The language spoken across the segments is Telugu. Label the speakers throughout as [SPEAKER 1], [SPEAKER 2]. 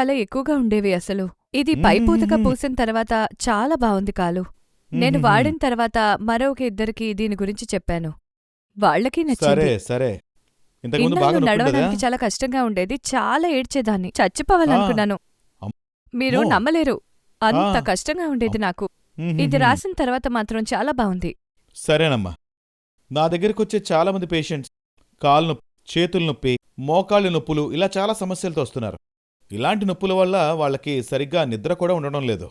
[SPEAKER 1] చాలా ఎక్కువగా ఉండేవి అసలు. ఇది పైపూతక. పూసిన తర్వాత చాలా బావుంది కాలు. నేను. వాడిన తర్వాత మరొక ఇద్దరికి దీని గురించి చెప్పాను. వాళ్ళకి
[SPEAKER 2] సరే
[SPEAKER 1] నచ్చింది.
[SPEAKER 2] సరే ఇంతకుముందు బాగా
[SPEAKER 1] ఇన్నాళ్ళు
[SPEAKER 2] నొప్పుండదా?
[SPEAKER 1] నడవడానికి చాలా కష్టంగా ఉండేది. చాలా ఏడ్చేదాన్ని. చచ్చిపోవాలనుకున్నాను.
[SPEAKER 2] అమ్-
[SPEAKER 1] మీరు
[SPEAKER 2] అమ్మో.
[SPEAKER 1] నమ్మలేరు. అంత
[SPEAKER 2] ఆ.
[SPEAKER 1] కష్టంగా ఉండేది నాకు.
[SPEAKER 2] మ్మ్,
[SPEAKER 1] ఇది
[SPEAKER 2] మ్మ్.
[SPEAKER 1] రాసిన తర్వాత మాత్రం చాలా బావుంది
[SPEAKER 2] సరేనమ్మా. నా దగ్గరికి వచ్చే చాలా మంది పేషెంట్స్ కాలు నొప్పి చేతుల నొప్పి మోకాళ్ళ నొప్పులు ఇలా చాలా సమస్యలతో వస్తున్నారు. ఇలాంటి నొప్పుల వల్ల వాళ్ళకి సరిగ్గా నిద్ర కూడా ఉండడం లేదు.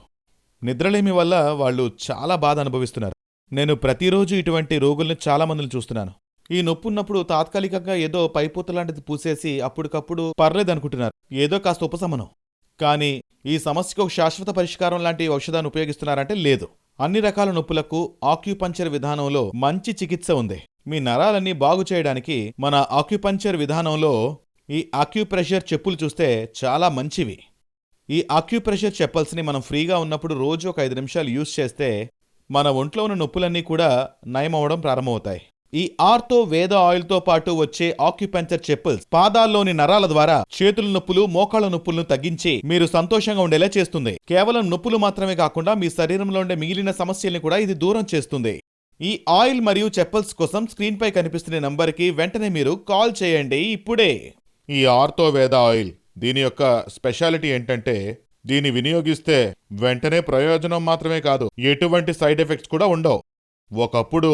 [SPEAKER 2] నిద్రలేమి వల్ల వాళ్ళు చాలా బాధ అనుభవిస్తున్నారు. నేను ప్రతిరోజు ఇటువంటి రోగుల్ని చాలామందిని చూస్తున్నాను. ఈ నొప్పున్నప్పుడు తాత్కాలికంగా ఏదో పైపూత లాంటిది పూసేసి అప్పటికప్పుడు పర్లేదనుకుంటున్నారు ఏదో కాస్త ఉపశమనం. కానీ ఈ సమస్యకు శాశ్వత పరిష్కారం లాంటి ఔషధాన్ని ఉపయోగిస్తున్నారంటే లేదు. అన్ని రకాల నొప్పులకు ఆక్యుపంచర్ విధానంలో మంచి చికిత్స ఉంది. మీ నరాలన్నీ బాగు చేయడానికి మన ఆక్యుపంచర్ విధానంలో ఈ ఆక్యుప్రెషర్ చెప్పులు చూస్తే చాలా మంచివి. ఈ ఆక్యుప్రెషర్ చెప్పల్స్ని మనం ఫ్రీగా ఉన్నప్పుడు రోజు ఒక ఐదు నిమిషాలు యూజ్ చేస్తే మన ఒంట్లో ఉన్న నొప్పులన్నీ కూడా నయమవడం ప్రారంభమవుతాయి. ఈ ఆర్తో వేద ఆయిల్తో పాటు వచ్చే ఆక్యుపెంచర్ చెప్పుల్స్ పాదాల్లోని నరాల ద్వారా చేతుల నొప్పులు మోకాళ్ళ నొప్పులను తగ్గించి మీరు సంతోషంగా ఉండేలా చేస్తుంది. కేవలం నొప్పులు మాత్రమే కాకుండా మీ శరీరంలో ఉండే మిగిలిన సమస్యల్ని కూడా ఇది దూరం చేస్తుంది. ఈ ఆయిల్ మరియు చెప్పల్స్ కోసం స్క్రీన్పై కనిపిస్తున్న నంబర్కి వెంటనే మీరు కాల్ చేయండి ఇప్పుడే. ఈ ఆర్తోవేదా ఆయిల్ దీని యొక్క స్పెషాలిటీ ఏంటంటే దీన్ని వినియోగిస్తే వెంటనే ప్రయోజనం మాత్రమే కాదు ఎటువంటి సైడ్ ఎఫెక్ట్స్ కూడా ఉండవు. ఒకప్పుడు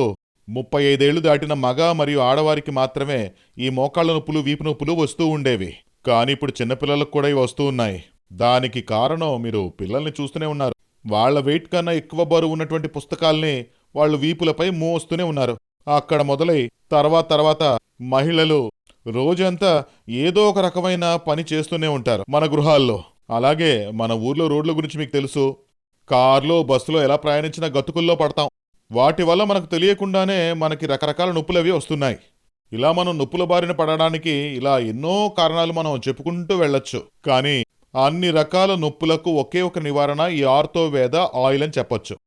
[SPEAKER 2] ముప్పై ఐదేళ్ళు దాటిన మగ మరియు ఆడవారికి మాత్రమే ఈ మోకాళ్ళ నొప్పులు వీపు నొప్పులు వస్తూ ఉండేవి. కానీ ఇప్పుడు చిన్నపిల్లలకు కూడా ఇవి వస్తూ ఉన్నాయి. దానికి కారణం మీరు పిల్లల్ని చూస్తూనే ఉన్నారు. వాళ్ళ వెయిట్ కన్నా ఎక్కువ బరువు ఉన్నటువంటి పుస్తకాల్ని వాళ్ళు వీపులపై మోస్తూనే ఉన్నారు. అక్కడ మొదలై తర్వాత తర్వాత మహిళలు రోజంతా ఏదో ఒక రకమైన పని చేస్తూనే ఉంటారు మన గృహాల్లో. అలాగే మన ఊర్లో రోడ్ల గురించి మీకు తెలుసు. కార్లో బస్సులో ఎలా ప్రయాణించినా గతుకుల్లో పడతాం. వాటి వల్ల మనకు తెలియకుండానే మనకి రకరకాల నొప్పులు అవి వస్తున్నాయి. ఇలా మనం నొప్పుల బారిన పడడానికి ఇలా ఎన్నో కారణాలు మనం చెప్పుకుంటూ వెళ్ళొచ్చు. కానీ అన్ని రకాల నొప్పులకు ఒకే ఒక నివారణ ఈ ఆర్తో వేద ఆయిల్ అని చెప్పొచ్చు.